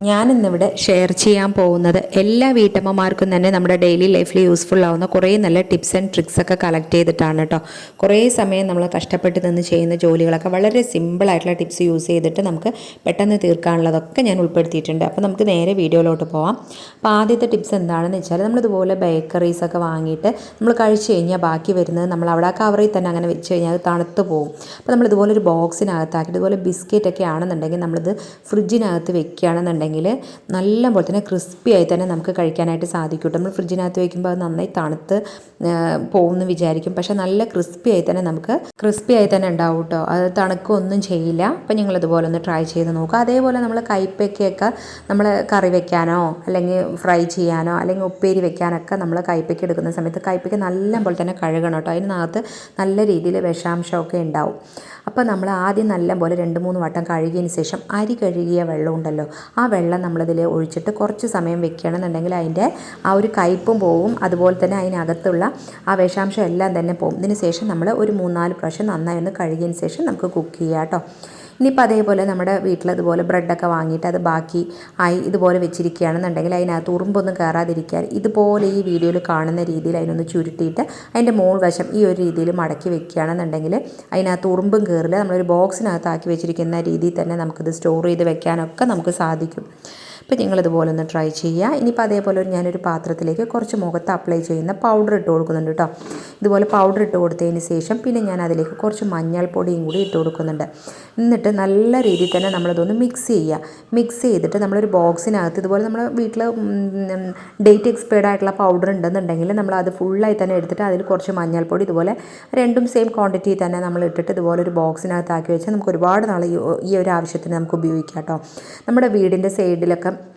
ഞാനിന്നിവിടെ ഷെയർ ചെയ്യാൻ പോകുന്നത് എല്ലാ വീട്ടമ്മമാർക്കും തന്നെ നമ്മുടെ ഡെയിലി ലൈഫിൽ യൂസ്ഫുൾ ആവുന്ന കുറേ നല്ല ടിപ്സ് ആൻഡ് ട്രിക്സ് ഒക്കെ കളക്ട് ചെയ്തിട്ടാണ് കേട്ടോ കുറേ സമയം നമ്മൾ കഷ്ടപ്പെട്ട് നിന്ന് ചെയ്യുന്ന ജോലികളൊക്കെ വളരെ സിമ്പിൾ ആയിട്ടുള്ള ടിപ്സ് യൂസ് ചെയ്തിട്ട് നമുക്ക് പെട്ടെന്ന് തീർക്കാനുള്ളതൊക്കെ ഞാൻ ഉൾപ്പെടുത്തിയിട്ടുണ്ട്. അപ്പോൾ നമുക്ക് നേരെ വീഡിയോയിലോട്ട് പോവാം. അപ്പോൾ ആദ്യത്തെ ടിപ്സ് എന്താണെന്ന് വെച്ചാൽ നമ്മളിതുപോലെ ബേക്കറീസ് ഒക്കെ വാങ്ങിയിട്ട് നമ്മൾ കഴിച്ചു കഴിഞ്ഞാൽ ബാക്കി വരുന്നത് നമ്മൾ അവിടെ കവറിൽ തന്നെ അങ്ങനെ വെച്ച് കഴിഞ്ഞാൽ അത് തണുത്ത് പോകും അപ്പോൾ നമ്മൾ ഇതുപോലെ ഒരു ബോക്സിനകത്താക്കിയിട്ട് ഇതുപോലെ ബിസ്ക്കറ്റ് ഒക്കെ ആണെന്നുണ്ടെങ്കിൽ നമ്മളിത് ഫ്രിഡ്ജിനകത്ത് വെക്കുകയാണെന്നുണ്ടെങ്കിൽ നല്ല പോലെ തന്നെ ക്രിസ്പി ആയി തന്നെ നമുക്ക് കഴിക്കാനായിട്ട് സാധിക്കും. നമ്മൾ ഫ്രിഡ്ജിനകത്ത് വയ്ക്കുമ്പോൾ അത് നന്നായി തണുത്ത് പോകുമെന്ന് വിചാരിക്കും. പക്ഷെ നല്ല ക്രിസ്പി ആയി തന്നെ നമുക്ക് ക്രിസ്പി ആയി തന്നെ ഉണ്ടാവും കേട്ടോ അത് തണുക്കൊന്നും ചെയ്യില്ല. അപ്പം നിങ്ങൾ ഇതുപോലെ ഒന്ന് ട്രൈ ചെയ്ത് നോക്കുക. അതേപോലെ നമ്മൾ കൈപ്പയ്ക്കൊക്കെ നമ്മൾ കറി വെക്കാനോ അല്ലെങ്കിൽ ഫ്രൈ ചെയ്യാനോ അല്ലെങ്കിൽ ഉപ്പേരി വെക്കാനൊക്കെ നമ്മൾ കൈപ്പയ്ക്ക് എടുക്കുന്ന സമയത്ത് കൈപ്പയ്ക്ക് നല്ല പോലെ തന്നെ കഴുകണം കേട്ടോ അതിനകത്ത് നല്ല രീതിയിൽ വിഷാംശമൊക്കെ ഉണ്ടാവും. അപ്പോൾ നമ്മൾ ആദ്യം നല്ല പോലെ രണ്ട് മൂന്ന് വട്ടം കഴുകിയതിന് ശേഷം അരി കഴുകിയ വെള്ളം ഉണ്ടല്ലോ ആ വെള്ളം നമ്മളിതിൽ ഒഴിച്ചിട്ട് കുറച്ച് സമയം വെക്കുകയാണെന്നുണ്ടെങ്കിൽ അതിന്റെ ആ ഒരു കയ്പും പോവും. അതുപോലെ തന്നെ അതിനകത്തുള്ള ആ വിഷാംശം എല്ലാം തന്നെ പോകും ഇതിന് ശേഷം നമ്മൾ ഒരു മൂന്നാൽ പ്രാവശ്യം നന്നായി ഒന്ന് കഴുകിയതിന് ശേഷം നമുക്ക് കുക്ക് ചെയ്യാം കേട്ടോ. ഇനിയിപ്പോൾ അതേപോലെ നമ്മുടെ വീട്ടിൽ ഇതുപോലെ ബ്രെഡൊക്കെ വാങ്ങിയിട്ട് അത് ബാക്കി ആയി ഇതുപോലെ വെച്ചിരിക്കുകയാണെന്നുണ്ടെങ്കിൽ അതിനകത്ത് ഉറുമ്പൊന്നും കയറാതിരിക്കാൻ ഇതുപോലെ ഈ വീഡിയോയിൽ കാണുന്ന രീതിയിൽ അതിനൊന്ന് ചുരുട്ടിയിട്ട് അതിന്റെ മോൾ വശം ഈ ഒരു രീതിയിൽ മടക്കി വെക്കുകയാണെന്നുണ്ടെങ്കിൽ അതിനകത്ത് ഉറുമ്പും കയറില്ല. നമ്മളൊരു ബോക്സിനകത്താക്കി വെച്ചിരിക്കുന്ന രീതിയിൽ തന്നെ നമുക്കിത് സ്റ്റോർ ചെയ്ത് വെക്കാനൊക്കെ നമുക്ക് സാധിക്കും. അപ്പോൾ നിങ്ങളിതുപോലെ ഒന്ന് ട്രൈ ചെയ്യുക. ഇനിയിപ്പോൾ അതേപോലെ ഒരു ഞാനൊരു പാത്രത്തിലേക്ക് കുറച്ച് മുഖത്ത് അപ്ലൈ ചെയ്യുന്ന പൗഡർ ഇട്ട് കൊടുക്കുന്നുണ്ട് കേട്ടോ. ഇതുപോലെ പൗഡർ ഇട്ട് കൊടുത്തതിന് ശേഷം പിന്നെ ഞാൻ അതിലേക്ക് കുറച്ച് മഞ്ഞൾപ്പൊടിയും കൂടി ഇട്ട് കൊടുക്കുന്നുണ്ട്. എന്നിട്ട് നല്ല രീതിയിൽ തന്നെ നമ്മളിതൊന്ന് മിക്സ് ചെയ്യുക. മിക്സ് ചെയ്തിട്ട് നമ്മളൊരു ബോക്സിനകത്ത് ഇതുപോലെ നമ്മൾ വീട്ടിൽ ഡേറ്റ് എക്സ്പയർഡ് ആയിട്ടുള്ള പൗഡർ ഉണ്ടെന്നുണ്ടെങ്കിൽ നമ്മൾ അത് ഫുള്ളായി തന്നെ എടുത്തിട്ട് അതിൽ കുറച്ച് മഞ്ഞൾപ്പൊടി ഇതുപോലെ രണ്ടും സെയിം ക്വാണ്ടിറ്റി തന്നെ നമ്മൾ ഇട്ടിട്ട് ഇതുപോലെ ഒരു ബോക്സിനകത്താക്കി വെച്ചാൽ നമുക്ക് ഒരുപാട് നാൾ ഈ ഒരു ആവശ്യത്തിന് നമുക്ക് ഉപയോഗിക്കാം കേട്ടോ. നമ്മുടെ വീടിന്റെ സൈഡിലൊക്കെ человека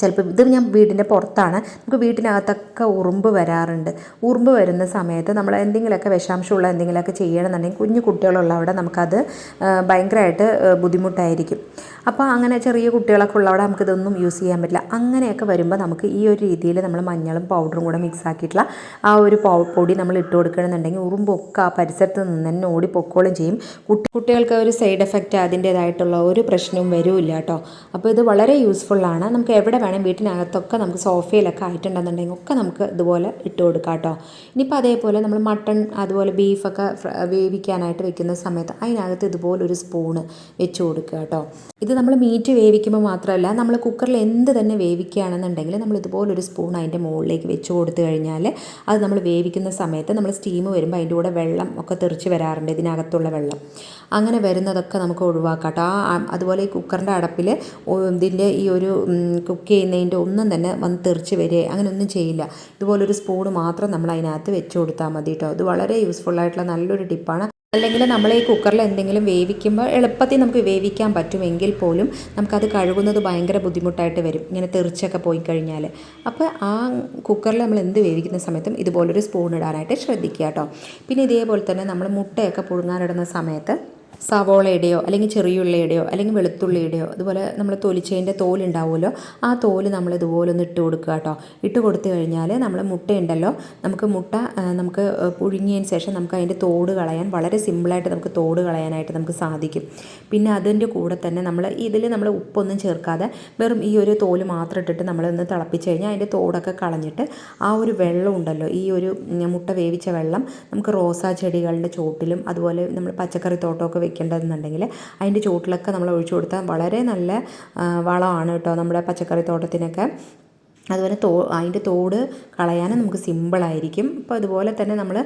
ചിലപ്പോൾ ഇത് ഞാൻ വീടിന്റെ പുറത്താണ്. നമുക്ക് വീട്ടിനകത്തൊക്കെ ഉറുമ്പ് വരാറുണ്ട്. ഉറുമ്പ് വരുന്ന സമയത്ത് നമ്മൾ എന്തെങ്കിലുമൊക്കെ വിഷാംശമുള്ള എന്തെങ്കിലുമൊക്കെ ചെയ്യണമെന്നുണ്ടെങ്കിൽ കുഞ്ഞു കുട്ടികളുള്ള അവിടെ നമുക്കത് ഭയങ്കരമായിട്ട് ബുദ്ധിമുട്ടായിരിക്കും. അപ്പോൾ അങ്ങനെ ചെറിയ കുട്ടികളൊക്കെ ഉള്ള അവിടെ നമുക്കിതൊന്നും യൂസ് ചെയ്യാൻ പറ്റില്ല. അങ്ങനെയൊക്കെ വരുമ്പോൾ നമുക്ക് ഈ ഒരു രീതിയിൽ നമ്മൾ മഞ്ഞളും പൗഡറും കൂടെ മിക്സ് ആക്കിയിട്ടുള്ള ആ ഒരു പൊടി നമ്മൾ ഇട്ട് കൊടുക്കണമെന്നുണ്ടെങ്കിൽ ഉറുമ്പൊക്കെ ആ പരിസരത്ത് നിന്ന് തന്നെ ഓടി പൊക്കോളും ചെയ്യും. കുട്ടി കുട്ടികൾക്ക് ഒരു സൈഡ് എഫക്റ്റ് അതിന്റേതായിട്ടുള്ള ഒരു പ്രശ്നവും വരില്ല കേട്ടോ. അപ്പോൾ ഇത് വളരെ യൂസ്ഫുള്ളാണ് നമുക്ക് എവിടെ വേണം വീട്ടിനകത്തൊക്കെ നമുക്ക് സോഫയിലൊക്കെ ആയിട്ടുണ്ടെന്നുണ്ടെങ്കിൽ ഒക്കെ നമുക്ക് ഇതുപോലെ ഇട്ട് കൊടുക്കാം കേട്ടോ. ഇനിയിപ്പോൾ അതേപോലെ നമ്മൾ മട്ടൺ അതുപോലെ ബീഫൊക്കെ വേവിക്കാനായിട്ട് വെക്കുന്ന സമയത്ത് അതിനകത്ത് ഇതുപോലെ ഒരു സ്പൂണ് വെച്ച് കൊടുക്കുക കേട്ടോ. ഇത് നമ്മൾ മീറ്റ് വേവിക്കുമ്പോൾ മാത്രമല്ല നമ്മൾ കുക്കറിൽ എന്ത് തന്നെ വേവിക്കുകയാണെന്നുണ്ടെങ്കിൽ നമ്മൾ ഇതുപോലൊരു സ്പൂൺ അതിന്റെ മുകളിലേക്ക് വെച്ച് കൊടുത്തു കഴിഞ്ഞാൽ അത് നമ്മൾ വേവിക്കുന്ന സമയത്ത് നമ്മൾ സ്റ്റീം വരുമ്പോൾ അതിന്റെ കൂടെ വെള്ളം ഒക്കെ തെറിച്ച് വരാറുണ്ട് ഇതിനകത്തുള്ള വെള്ളം. അങ്ങനെ വരുന്നതൊക്കെ നമുക്ക് ഒഴിവാക്കാം കേട്ടോ. ആ അതുപോലെ ഈ കുക്കറിന്റെ അടപ്പിൽ ഇതിന്റെ ഈ ഒരു കുക്ക് ചെയ്യുന്നതിന്റെ ഒന്നും തന്നെ വന്ന് തെറിച്ച് വരിക അങ്ങനെയൊന്നും ചെയ്യില്ല. ഇതുപോലൊരു സ്പൂൺ മാത്രം നമ്മൾ അതിനകത്ത് വെച്ച് കൊടുത്താൽ മതി കേട്ടോ. ഇത് വളരെ യൂസ്ഫുൾ ആയിട്ടുള്ള നല്ലൊരു ടിപ്പാണ് അല്ലെങ്കിൽ നമ്മൾ ഈ കുക്കറിൽ എന്തെങ്കിലും വേവിക്കുമ്പോൾ എളുപ്പത്തിൽ നമുക്ക് വേവിക്കാൻ പറ്റുമെങ്കിൽ പോലും നമുക്കത് കഴുകുന്നത് ഭയങ്കര ബുദ്ധിമുട്ടായിട്ട് വരും ഇങ്ങനെ തെറിച്ചൊക്കെ പോയി കഴിഞ്ഞാൽ. അപ്പോൾ ആ കുക്കറിൽ നമ്മൾ എന്ത് വേവിക്കുന്ന സമയത്തും ഇതുപോലൊരു സ്പൂൺ ഇടാനായിട്ട് ശ്രദ്ധിക്കുക കേട്ടോ. പിന്നെ ഇതേപോലെ തന്നെ നമ്മൾ മുട്ടയൊക്കെ പുഴുങ്ങാനിടുന്ന സമയത്ത് സവോളയുടെയോ അല്ലെങ്കിൽ ചെറിയുള്ളിയുടെയോ അല്ലെങ്കിൽ വെളുത്തുള്ളിയുടെയോ അതുപോലെ നമ്മൾ തൊലിച്ചതിന്റെ തോലുണ്ടാവുമല്ലോ ആ തോൽ നമ്മൾ ഇതുപോലെ ഒന്ന് ഇട്ട് കൊടുക്കുക കേട്ടോ. ഇട്ട് കൊടുത്തു കഴിഞ്ഞാൽ നമ്മൾ മുട്ടയുണ്ടല്ലോ നമുക്ക് മുട്ട നമുക്ക് പുഴുങ്ങിയതിന് ശേഷം നമുക്ക് അതിന്റെ തോട് കളയാൻ വളരെ സിമ്പിളായിട്ട് നമുക്ക് തോട് കളയാനായിട്ട് നമുക്ക് സാധിക്കും. പിന്നെ അതിന്റെ കൂടെ തന്നെ നമ്മൾ ഇതിൽ നമ്മൾ ഉപ്പൊന്നും ചേർക്കാതെ വെറും ഈ ഒരു തോൽ മാത്രം ഇട്ടിട്ട് നമ്മളൊന്ന് തിളപ്പിച്ച് കഴിഞ്ഞാൽ അതിന്റെ തോടൊക്കെ കളഞ്ഞിട്ട് ആ ഒരു വെള്ളം ഉണ്ടല്ലോ ഈ ഒരു മുട്ട വേവിച്ച വെള്ളം നമുക്ക് റോസാ ചെടികളുടെ ചോട്ടിലും അതുപോലെ നമ്മൾ പച്ചക്കറി തോട്ടമൊക്കെ വെക്കേണ്ടതെന്നുണ്ടെങ്കിൽ അതിന്റെ ചുവട്ടിലൊക്കെ നമ്മൾ ഒഴിച്ചു കൊടുത്താൽ വളരെ നല്ല വളമാണ് കേട്ടോ നമ്മുടെ പച്ചക്കറി തോട്ടത്തിനൊക്കെ. അതുപോലെ തോ അതിന്റെ തോട് കളയാനും നമുക്ക് സിമ്പിളായിരിക്കും. അപ്പോൾ അതുപോലെ തന്നെ നമ്മൾ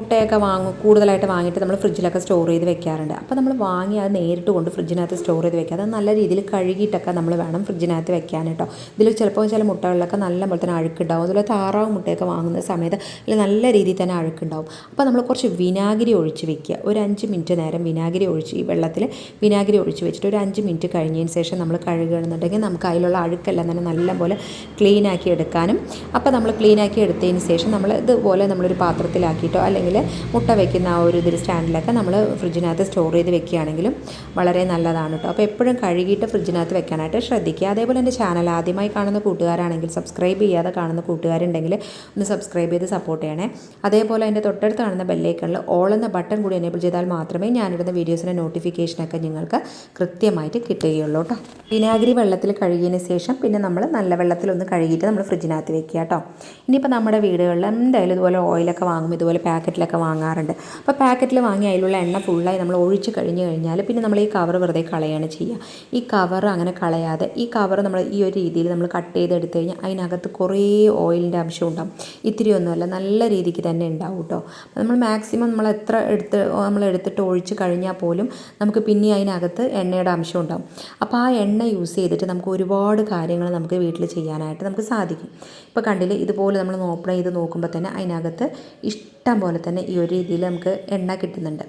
മുട്ടയൊക്കെ വാങ്ങും കൂടുതലായിട്ട് വാങ്ങിയിട്ട് നമ്മൾ ഫ്രിഡ്ജിലൊക്കെ സ്റ്റോർ ചെയ്ത് വെക്കാറുണ്ട്. അപ്പോൾ നമ്മൾ വാങ്ങി അത് നേരിട്ട് കൊണ്ട് ഫ്രിഡ്ജിനകത്ത് സ്റ്റോർ ചെയ്ത് വെക്കുക. അത് നല്ല രീതിയിൽ കഴുകിയിട്ടൊക്കെ നമ്മൾ വേണം ഫ്രിഡ്ജിനകത്ത് വെക്കാൻ കേട്ടോ. ഇതിൽ ചിലപ്പോൾ ചില മുട്ടകളിലൊക്കെ നല്ല പോലെ തന്നെ അഴുക്കുണ്ടാവും. അതുപോലെ താറാവ് മുട്ടയൊക്കെ വാങ്ങുന്ന സമയത്ത് അതിൽ നല്ല രീതിയിൽ തന്നെ അഴുക്കുണ്ടാവും. അപ്പോൾ നമ്മൾ കുറച്ച് വിനാഗിരി ഒഴിച്ച് വെക്കുക. ഒരു അഞ്ച് മിനിറ്റ് നേരം വിനാഗിരി ഒഴിച്ച് ഈ വെള്ളത്തിൽ വിനാഗിരി ഒഴിച്ച് വെച്ചിട്ട് ഒരു അഞ്ച് മിനിറ്റ് കഴിഞ്ഞതിന് ശേഷം നമ്മൾ കഴുകുകയാണെന്നുണ്ടെങ്കിൽ നമുക്ക് അതിലുള്ള അഴുക്കെല്ലാം തന്നെ നല്ലപോലെ ക്ലീൻ ആക്കി എടുക്കാനും അപ്പോൾ നമ്മൾ ക്ലീനാക്കി എടുത്തതിന് ശേഷം നമ്മൾ ഇതുപോലെ നമ്മളൊരു പാത്രത്തിലാക്കിയിട്ടോ അല്ലെങ്കിൽ അല്ലെങ്കിൽ മുട്ട വെക്കുന്ന ആ ഒരു ഇതിൽ സ്റ്റാൻഡിലൊക്കെ നമ്മൾ ഫ്രിഡ്ജിനകത്ത് സ്റ്റോർ ചെയ്ത് വെക്കുകയാണെങ്കിലും വളരെ നല്ലതാണ് കേട്ടോ. അപ്പോൾ എപ്പോഴും കഴുകിയിട്ട് ഫ്രിഡ്ജിനകത്ത് വെക്കാനായിട്ട് ശ്രദ്ധിക്കുക. അതേപോലെ എന്റെ ചാനൽ ആദ്യമായി കാണുന്ന കൂട്ടുകാരാണെങ്കിൽ സബ്സ്ക്രൈബ് ചെയ്യാതെ കാണുന്ന കൂട്ടുകാരുണ്ടെങ്കിൽ ഒന്ന് സബ്സ്ക്രൈബ് ചെയ്ത് സപ്പോർട്ട് ചെയ്യണേ. അതേപോലെ എന്റെ തൊട്ടടുത്ത് കാണുന്ന ബെല്ലേക്കണിൽ ഓൾ എന്ന ബട്ടൺ കൂടി എനേബിൾ ചെയ്താൽ മാത്രമേ ഞാനിടുന്ന വീഡിയോസിന്റെ നോട്ടിഫിക്കേഷനൊക്കെ നിങ്ങൾക്ക് കൃത്യമായിട്ട് കിട്ടുകയുള്ളൂ കേട്ടോ. വിനാഗിരി വെള്ളത്തിൽ കഴുകിയതിന് ശേഷം പിന്നെ നമ്മൾ നല്ല വെള്ളത്തിലൊന്ന് കഴുകിയിട്ട് നമ്മൾ ഫ്രിഡ്ജിനകത്ത് വെക്കുക കേട്ടോ. ഇനിയിപ്പോൾ നമ്മുടെ വീടുകളിൽ എന്തായാലും ഇതുപോലെ ഓയിലൊക്കെ വാങ്ങും. ഇതുപോലെ പാക്കറ്റിലൊക്കെ വാങ്ങാറുണ്ട്. അപ്പോൾ പാക്കറ്റിൽ വാങ്ങി അതിലുള്ള എണ്ണ ഫുള്ളായി നമ്മൾ ഒഴിച്ച് കഴിഞ്ഞ് കഴിഞ്ഞാൽ പിന്നെ നമ്മൾ ഈ കവർ വെറുതെ കളയാണ് ചെയ്യുക ഈ കവർ അങ്ങനെ കളയാതെ ഈ കവർ നമ്മൾ ഈ ഒരു രീതിയിൽ നമ്മൾ കട്ട് ചെയ്തെടുത്ത് കഴിഞ്ഞാൽ അതിനകത്ത് കുറേ ഓയിലിന്റെ അംശം ഉണ്ടാവും. ഇത്തിരി ഒന്നുമല്ല നല്ല രീതിക്ക് തന്നെ ഉണ്ടാവും കേട്ടോ നമ്മൾ മാക്സിമം നമ്മൾ എത്ര എടുത്ത് നമ്മൾ എടുത്തിട്ട് ഒഴിച്ച് കഴിഞ്ഞാൽ പോലും നമുക്ക് പിന്നെ അതിനകത്ത് എണ്ണയുടെ അംശം ഉണ്ടാവും. അപ്പോൾ ആ എണ്ണ യൂസ് ചെയ്തിട്ട് നമുക്ക് ഒരുപാട് കാര്യങ്ങൾ നമുക്ക് വീട്ടിൽ ചെയ്യാനായിട്ട് നമുക്ക് സാധിക്കും. ഇപ്പോൾ കണ്ടില്ലേ ഇതുപോലെ നമ്മൾ ഓപ്പൺ ചെയ്ത് നോക്കുമ്പോൾ തന്നെ അതിനകത്ത് ഇഷ്ടം പോലെ തന്നെ ഈ ഒരു രീതിയിൽ നമുക്ക് എണ്ണ കിട്ടുന്നുണ്ട്.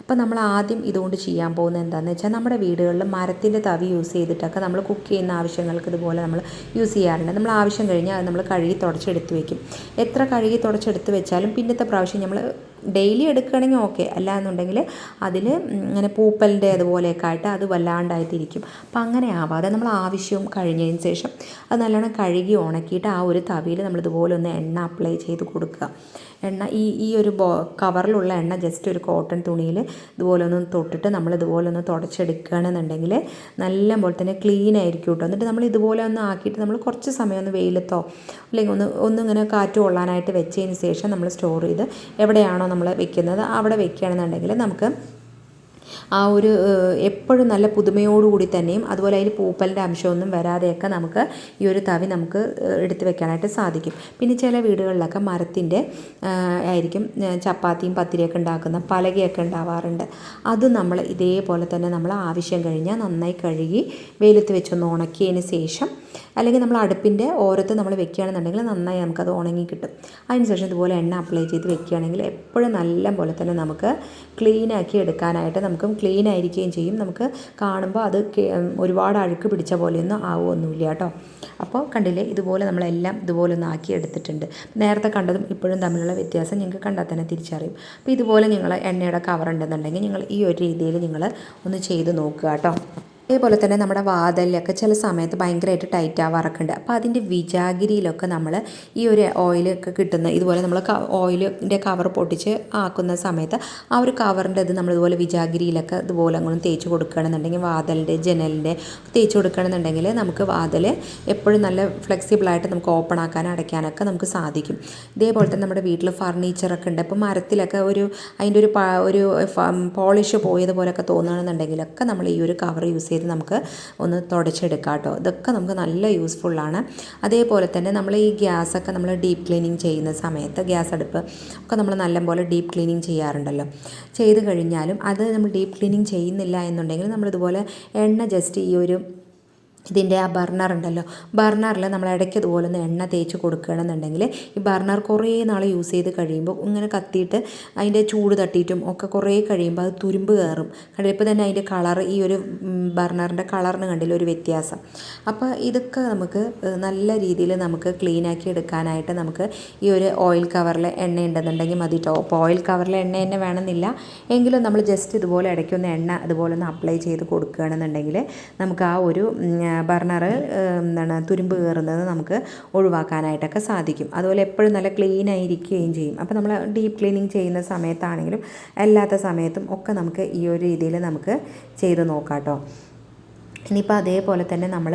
അപ്പോൾ നമ്മൾ ആദ്യം ഇതുകൊണ്ട് ചെയ്യാൻ പോകുന്നത് എന്താണെന്ന് വെച്ചാൽ നമ്മുടെ വീടുകളിൽ മരത്തിന്റെ തവി യൂസ് ചെയ്തിട്ടൊക്കെ നമ്മൾ കുക്ക് ചെയ്യുന്ന ആവശ്യങ്ങൾക്ക് ഇതുപോലെ നമ്മൾ യൂസ് ചെയ്യാറുണ്ട്. നമ്മൾ ആവശ്യം കഴിഞ്ഞാൽ അത് നമ്മൾ കഴുകി തുടച്ചെടുത്ത് വെക്കും. എത്ര കഴുകി തുടച്ചെടുത്ത് വെച്ചാലും പിന്നത്തെ പ്രാവശ്യം നമ്മൾ ഡെയിലി എടുക്കുകയാണെങ്കിൽ ഓക്കെ അല്ല എന്നുണ്ടെങ്കിൽ അതിൽ ഇങ്ങനെ പൂപ്പലിന്റെ അതുപോലെയൊക്കെ ആയിട്ട് അത് വല്ലാണ്ടായിട്ടിരിക്കും. അപ്പം അങ്ങനെ ആവാതെ നമ്മൾ ആവശ്യവും കഴിഞ്ഞതിന് ശേഷം അത് നല്ലോണം കഴുകി ഉണക്കിയിട്ട് ആ ഒരു തവിയിൽ നമ്മൾ ഇതുപോലെ ഒന്ന് എണ്ണ അപ്ലൈ ചെയ്ത് കൊടുക്കുക. എണ്ണ ഈ ഈ ഒരു ബോ കവറിലുള്ള എണ്ണ ജസ്റ്റ് ഒരു കോട്ടൺ തുണിയിൽ ഇതുപോലെ ഒന്ന് തൊട്ടിട്ട് നമ്മൾ ഇതുപോലെ ഒന്ന് തുടച്ചെടുക്കുകയാണെന്നുണ്ടെങ്കിൽ നല്ല പോലെ തന്നെ ക്ലീൻ ആയിരിക്കും കേട്ടോ എന്നിട്ട് നമ്മൾ ഇതുപോലെ ഒന്ന് ആക്കിയിട്ട് നമ്മൾ കുറച്ച് സമയം ഒന്ന് വെയിലത്തോ അല്ലെങ്കിൽ ഒന്ന് ഒന്നിങ്ങനെ കാറ്റ് കൊള്ളാനായിട്ട് വെച്ചതിന് ശേഷം നമ്മൾ സ്റ്റോർ ചെയ്ത് എവിടെയാണോ നമ്മൾ വെക്കുന്നത് അവിടെ വെക്കുകയാണെന്നുണ്ടെങ്കിൽ നമുക്ക് ആ ഒരു എപ്പോഴും നല്ല പുതുമയോടുകൂടി തന്നെയും അതുപോലെ അതിൽ പൂപ്പലിന്റെ അംശമൊന്നും വരാതെയൊക്കെ നമുക്ക് ഈ ഒരു തവി നമുക്ക് എടുത്തു വെക്കാനായിട്ട് സാധിക്കും. പിന്നെ ചില വീടുകളിലൊക്കെ മരത്തിന്റെ ആയിരിക്കും ചപ്പാത്തിയും പത്തിരിയൊക്കെ ഉണ്ടാക്കുന്ന പലകയൊക്കെ ഉണ്ടാവാറുണ്ട്. അത് നമ്മൾ ഇതേപോലെ തന്നെ നമ്മൾ ആവശ്യം കഴിഞ്ഞാൽ നന്നായി കഴുകി വെയിലത്ത് വെച്ചൊന്ന് ഉണക്കിയതിന് ശേഷം അല്ലെങ്കിൽ നമ്മൾ അടുപ്പിന്റെ ഓരത്ത് നമ്മൾ വെക്കുകയാണെന്നുണ്ടെങ്കിൽ നന്നായി നമുക്കത് ഉണങ്ങി കിട്ടും. അതിനുശേഷം ഇതുപോലെ എണ്ണ അപ്ലൈ ചെയ്ത് വെക്കുകയാണെങ്കിൽ എപ്പോഴും നല്ല പോലെ തന്നെ നമുക്ക് ക്ലീനാക്കി എടുക്കാനായിട്ട് നമുക്ക് ക്ലീൻ ആയിരിക്കുകയും ചെയ്യും. നമുക്ക് കാണുമ്പോൾ അത് ഒരുപാട് അഴുക്ക് പിടിച്ച പോലെയൊന്നും ആവുമൊന്നുമില്ല കേട്ടോ. അപ്പോൾ കണ്ടില്ലേ ഇതുപോലെ നമ്മളെല്ലാം ഇതുപോലെ ഒന്ന് ആക്കി എടുത്തിട്ടുണ്ട് നേരത്തെ കണ്ടതും ഇപ്പോഴും തമ്മിലുള്ള വ്യത്യാസം നിങ്ങൾക്ക് കണ്ടാൽ തന്നെ തിരിച്ചറിയും. അപ്പോൾ ഇതുപോലെ നിങ്ങൾ എണ്ണയുടെ കവർ ഉണ്ടെന്നുണ്ടെങ്കിൽ നിങ്ങൾ ഈ ഒരു രീതിയിൽ നിങ്ങൾ ഒന്ന് ചെയ്ത് നോക്കുക കേട്ടോ. അതേപോലെ തന്നെ നമ്മുടെ വാതലിലൊക്കെ ചില സമയത്ത് ഭയങ്കരമായിട്ട് ടൈറ്റ് ആവാറൊക്കെ ഉണ്ട്. അപ്പോൾ അതിന്റെ വിജാഗിരിയിലൊക്കെ നമ്മൾ ഈ ഒരു ഓയിലൊക്കെ കിട്ടുന്ന ഇതുപോലെ നമ്മൾ ഓയിലിന്റെ കവർ പൊട്ടിച്ച് ആക്കുന്ന സമയത്ത് ആ ഒരു കവറിന്റെ ഇത് നമ്മളിതുപോലെ വിജാഗിരിയിലൊക്കെ ഇതുപോലെ അങ്ങനെ തേച്ച് കൊടുക്കുകയാണെന്നുണ്ടെങ്കിൽ വാതലിന്റെ ജനലിന്റെ തേച്ച് കൊടുക്കുകയാണെന്നുണ്ടെങ്കിൽ നമുക്ക് വാതൽ എപ്പോഴും നല്ല ഫ്ലെക്സിബിളായിട്ട് നമുക്ക് ഓപ്പൺ ആക്കാനും അടയ്ക്കാനൊക്കെ നമുക്ക് സാധിക്കും. ഇതേപോലെ തന്നെ നമ്മുടെ വീട്ടിൽ ഫർണിച്ചറൊക്കെ ഉണ്ട്. അപ്പോൾ മരത്തിലൊക്കെ ഒരു അതിന്റെ ഒരു ഒരു പോളിഷ് പോയതുപോലെയൊക്കെ തോന്നുകയാണെന്നുണ്ടെങ്കിലൊക്കെ നമ്മൾ ഈ ഒരു കവർ യൂസ് ചെയ്ത് ചെയ്ത് നമുക്ക് ഒന്ന് തുടച്ചെടുക്കാം കേട്ടോ. ഇതൊക്കെ നമുക്ക് നല്ല യൂസ്ഫുള്ളാണ് അതേപോലെ തന്നെ നമ്മൾ ഈ ഗ്യാസൊക്കെ നമ്മൾ ഡീപ്പ് ക്ലീനിങ് ചെയ്യുന്ന സമയത്ത് ഗ്യാസ് അടുപ്പ് ഒക്കെ നമ്മൾ നല്ലപോലെ ഡീപ്പ് ക്ലീനിങ് ചെയ്യാറുണ്ടല്ലോ. ചെയ്ത് കഴിഞ്ഞാലും അത് നമ്മൾ ഡീപ്പ് ക്ലീനിങ് ചെയ്യുന്നില്ല എന്നുണ്ടെങ്കിൽ നമ്മളിതുപോലെ എണ്ണ ജസ്റ്റ് ഈ ഒരു ഇതിന്റെ ആ ബർണർ ഉണ്ടല്ലോ. ബർണറിൽ നമ്മൾ ഇടയ്ക്ക് ഇതുപോലെ ഒന്ന് എണ്ണ തേച്ച് കൊടുക്കുകയാണെന്നുണ്ടെങ്കിൽ ഈ ബർണർ കുറേ നാൾ യൂസ് ചെയ്ത് കഴിയുമ്പോൾ ഇങ്ങനെ കത്തിയിട്ട് അതിന്റെ ചൂട് തട്ടിയിട്ടും ഒക്കെ കുറേ കഴിയുമ്പോൾ അത് തുരുമ്പ് കയറും. കണ്ടില്ല? തന്നെ അതിന്റെ കളർ ഈ ഒരു ബർണറിന്റെ കളറിന് കണ്ടില്ല ഒരു വ്യത്യാസം. അപ്പോൾ ഇതൊക്കെ നമുക്ക് നല്ല രീതിയിൽ നമുക്ക് ക്ലീൻ ആക്കി എടുക്കാനായിട്ട് നമുക്ക് ഈ ഒരു ഓയിൽ കവറിൽ എണ്ണ ഉണ്ടെന്നുണ്ടെങ്കിൽ മതി കേട്ടോ. അപ്പോൾ ഓയിൽ കവറിൽ എണ്ണ തന്നെ വേണമെന്നില്ല. എങ്കിലും നമ്മൾ ജസ്റ്റ് ഇതുപോലെ ഇടയ്ക്കൊന്ന് എണ്ണ അതുപോലെ ഒന്ന് അപ്ലൈ ചെയ്ത് കൊടുക്കുകയാണെന്നുണ്ടെങ്കിൽ നമുക്ക് ആ ഒരു ബർണർ എന്താണ് തുരുമ്പ് കയറുന്നത് നമുക്ക് ഒഴിവാക്കാനായിട്ടൊക്കെ സാധിക്കും. അതുപോലെ എപ്പോഴും നല്ല ക്ലീൻ ആയിരിക്കുകയും ചെയ്യും. അപ്പോൾ നമ്മൾ ഡീപ്പ് ക്ലീനിങ് ചെയ്യുന്ന സമയത്താണെങ്കിലും അല്ലാത്ത സമയത്തും ഒക്കെ നമുക്ക് ഈ ഒരു രീതിയിൽ നമുക്ക് ചെയ്ത് നോക്കാം കേട്ടോ ഇനിയിപ്പോൾ അതേപോലെ തന്നെ നമ്മൾ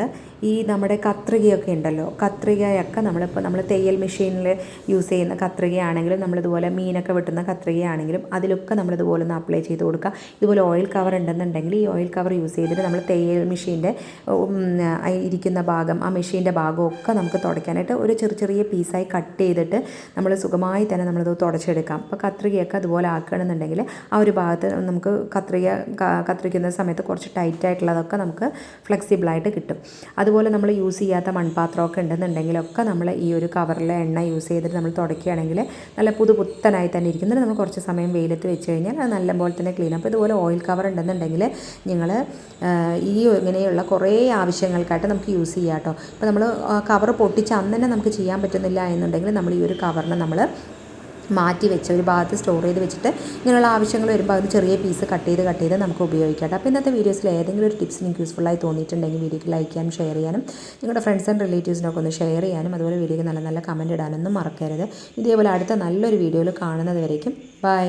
ഈ നമ്മുടെ കത്രികയൊക്കെ ഉണ്ടല്ലോ കത്രികയൊക്കെ നമ്മളിപ്പോൾ നമ്മൾ തയ്യൽ മെഷീനിൽ യൂസ് ചെയ്യുന്ന കത്രികയാണെങ്കിലും നമ്മളിതുപോലെ മീനൊക്കെ വെട്ടുന്ന കത്രികയാണെങ്കിലും അതിലൊക്കെ നമ്മളിതുപോലെ ഒന്ന് അപ്ലൈ ചെയ്ത് കൊടുക്കുക. ഇതുപോലെ ഓയിൽ കവർ ഉണ്ടെന്നുണ്ടെങ്കിൽ ഈ ഓയിൽ കവർ യൂസ് ചെയ്തിട്ട് നമ്മൾ തയ്യൽ മെഷീന്റെ ഇരിക്കുന്ന ഭാഗം ആ മെഷീന്റെ ഭാഗമൊക്കെ നമുക്ക് തുടയ്ക്കാനായിട്ട് ഒരു ചെറിയ ചെറിയ പീസായി കട്ട് ചെയ്തിട്ട് നമ്മൾ സുഖമായി തന്നെ നമ്മളത് തുടച്ചെടുക്കാം. അപ്പോൾ കത്രികയൊക്കെ അതുപോലെ ആക്കുകയാണെന്നുണ്ടെങ്കിൽ ആ ഒരു ഭാഗത്ത് നമുക്ക് കത്രിക കത്രിക്കുന്ന സമയത്ത് കുറച്ച് ടൈറ്റായിട്ടുള്ളതൊക്കെ നമുക്ക് ഫ്ലെക്സിബിളായിട്ട് കിട്ടും. അതുപോലെ നമ്മൾ യൂസ് ചെയ്യാത്ത മൺപാത്രമൊക്കെ ഉണ്ടെന്നുണ്ടെങ്കിലൊക്കെ നമ്മൾ ഈ ഒരു കവറിലെ എണ്ണ യൂസ് ചെയ്തിട്ട് നമ്മൾ തുടയ്ക്കുകയാണെങ്കിൽ നല്ല പുതുപുത്തനായി തന്നെ ഇരിക്കുന്നത് നമ്മൾ കുറച്ച് സമയം വെയിലത്ത് വെച്ച് കഴിഞ്ഞാൽ അത് നല്ല നല്ലപോലെ തന്നെ ക്ലീൻ അപ്പോൾ ഇതുപോലെ ഓയിൽ കവർ ഉണ്ടെന്നുണ്ടെങ്കിൽ നിങ്ങൾ ഈ ഇങ്ങനെയുള്ള കുറേ ആവശ്യങ്ങൾക്കായിട്ട് നമുക്ക് യൂസ് ചെയ്യാം കേട്ടോ. ഇപ്പോൾ നമ്മൾ കവർ പൊട്ടിച്ച് അന്ന് തന്നെ നമുക്ക് ചെയ്യാൻ പറ്റുന്നില്ല എന്നുണ്ടെങ്കിൽ നമ്മൾ ഈ ഒരു കവറിനെ നമ്മൾ മാറ്റി വെച്ച് ഒരു ഭാഗത്ത് സ്റ്റോർ ചെയ്ത് വെച്ചിട്ട് ഇങ്ങനെയുള്ള ആവശ്യങ്ങൾ വരുമ്പോൾ അത് ചെറിയ പീസ് കട്ട് ചെയ്ത് കട്ട് ചെയ്ത് നമുക്ക് ഉപയോഗിക്കാം അപ്പോൾ ഇന്നത്തെ വീഡിയോസിൽ ഏതെങ്കിലും ഒരു ടിപ്സ് നിങ്ങൾക്ക് യൂസ്ഫുള്ളായി തോന്നിയിട്ടുണ്ടെങ്കിൽ വീഡിയോക്ക് ലൈക്ക് ചെയ്യാനും ഷെയർ ചെയ്യാനും നിങ്ങളുടെ ഫ്രണ്ട്സ് ആൻഡ് റിലേറ്റീവ്സിനൊക്കെ ഒന്ന് ഷെയർ ചെയ്യാനും അതുപോലെ വീഡിയോക്ക് നല്ല നല്ല കമന്റ് ഇടാനൊന്നും മറക്കരുത്. ഇതേപോലെ അടുത്ത നല്ലൊരു വീഡിയോയിൽ കാണുന്നത് വരേക്കും. ബൈ